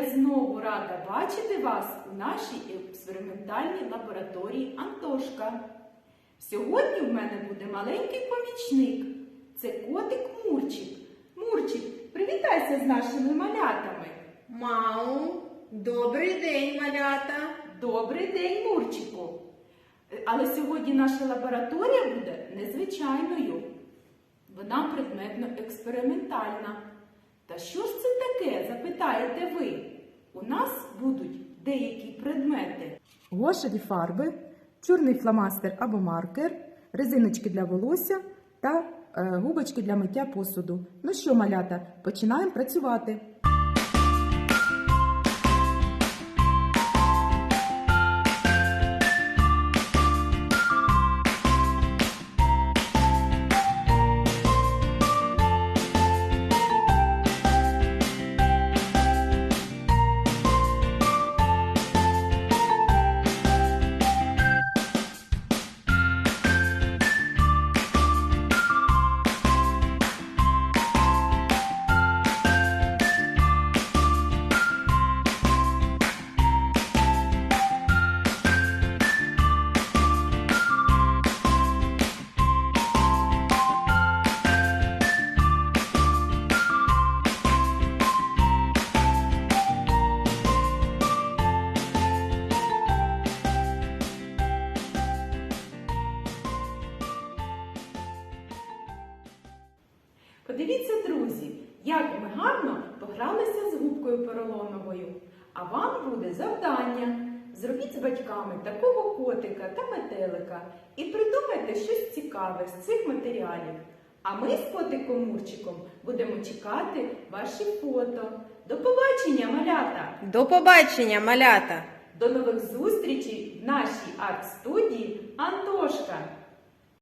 знову рада бачити вас у нашій експериментальній лабораторії Антошка. Сьогодні в мене буде маленький помічник. Це котик Мурчик. Мурчик, привітайся з нашими малятами. Мау, добрий день, малята. Добрий день, Мурчику. Але сьогодні наша лабораторія буде незвичайною. Вона предметно-експериментальна. Та що ж це таке, запитаєте ви? У нас будуть деякі предмети. Гошеві фарби, чорний фломастер або маркер, резиночки для волосся та е, губочки для миття посуду. Ну що, малята, починаємо працювати. Подивіться, друзі, як ми гарно погралися з губкою поролоновою. А вам буде завдання. Зробіть з батьками такого котика та метелика і придумайте щось цікаве з цих матеріалів. А ми з котиком Мурчиком будемо чекати ваші фото. До побачення, малята! До побачення, малята. До нових зустрічей в нашій арт-студії Антошка!